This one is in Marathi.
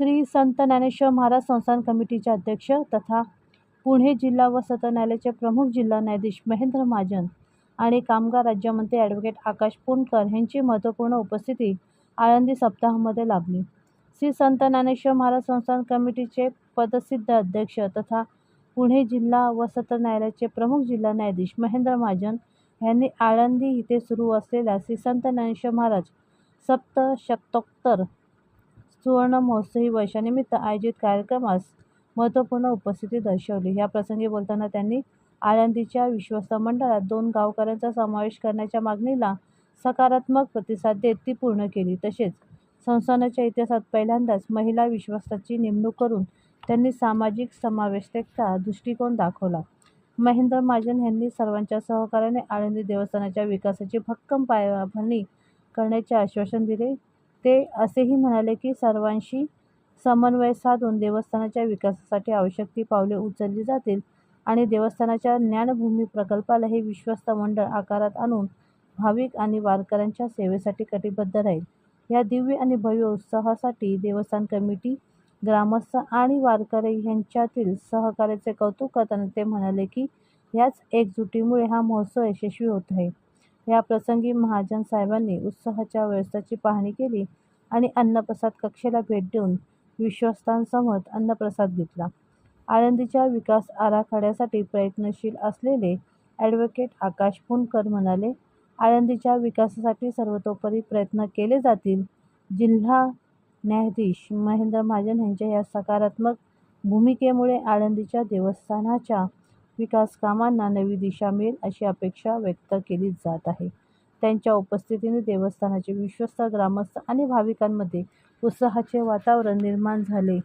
श्री संत ज्ञानेश्वर महाराज संस्थान कमिटीचे अध्यक्ष तथा पुणे जिल्हा व सत्र न्यायालयाचे प्रमुख जिल्हा न्यायाधीश महेंद्र महाजन आणि कामगार राज्यमंत्री ॲडव्होकेट आकाश पुणकर यांची महत्त्वपूर्ण उपस्थिती आळंदी सप्ताहामध्ये लाभली. श्री संत ज्ञानेश्वर महाराज संस्थान कमिटीचे पदसिद्ध अध्यक्ष तथा पुणे जिल्हा व सत्र न्यायालयाचे प्रमुख जिल्हा न्यायाधीश महेंद्र महाजन यांनी आळंदी इथे सुरू असलेल्या श्री संत ज्ञानेश्वर महाराज सप्तशतकोत्तर सुवर्ण महोत्सवी वर्षानिमित्त आयोजित कार्यक्रमास महत्त्वपूर्ण उपस्थिती दर्शवली. या प्रसंगी बोलताना त्यांनी आळंदीच्या विश्वस्त मंडळात दोन गावकऱ्यांचा समावेश करण्याच्या मागणीला सकारात्मक प्रतिसाद देत ती पूर्ण केली. तसेच संस्थानाच्या इतिहासात पहिल्यांदाच महिला विश्वस्ताची नेमणूक करून त्यांनी सामाजिक समावेशकता दृष्टिकोन दाखवला. महेंद्र महाजन यांनी सर्वांच्या सहकार्याने आळंदी देवस्थानाच्या विकासाची भक्कम पायाभरणी करण्याचे आश्वासन दिले. ते असेही म्हणाले की सर्वांशी समन्वय साधून देवस्थानाच्या विकासासाठी आवश्यक ती पावले उचलली जातील आणि देवस्थानाच्या ज्ञानभूमी प्रकल्पाला हे विश्वस्त मंडळ आकारात आणून भाविक आणि वारकऱ्यांच्या सेवेसाठी कटिबद्ध राहील. या दिव्य आणि भव्य उत्सवासाठी देवस्थान कमिटी, ग्रामस्थ आणि वारकरी यांच्यातील सहकार्याचे कौतुक करताना ते म्हणाले की याच एकजुटीमुळे हा महोत्सव यशस्वी होत आहे. या प्रसंगी महाजन साहेबांनी उत्साहाच्या व्यवस्थेची पाहणी केली आणि अन्नप्रसाद कक्षेला भेट देऊन विश्वस्तांसमोर अन्नप्रसाद घेतला. आळंदीच्या विकास आराखड्यासाठी प्रयत्नशील असलेले ॲडव्होकेट आकाश पुणकर म्हणाले, आळंदीच्या विकासासाठी सर्वतोपरी प्रयत्न केले जातील. जिल्हा न्यायाधीश महेंद्र महाजन यांच्या या सकारात्मक भूमिकेमुळे आळंदीच्या देवस्थानाच्या विकास कामांना नवी दिशा मिळेल अशी अपेक्षा व्यक्त केली जात आहे. त्यांच्या उपस्थितीने देवस्थानाचे विश्वस्त, ग्रामस्थ आणि भाविकांमध्ये उत्साहाचे वातावरण निर्माण झाले.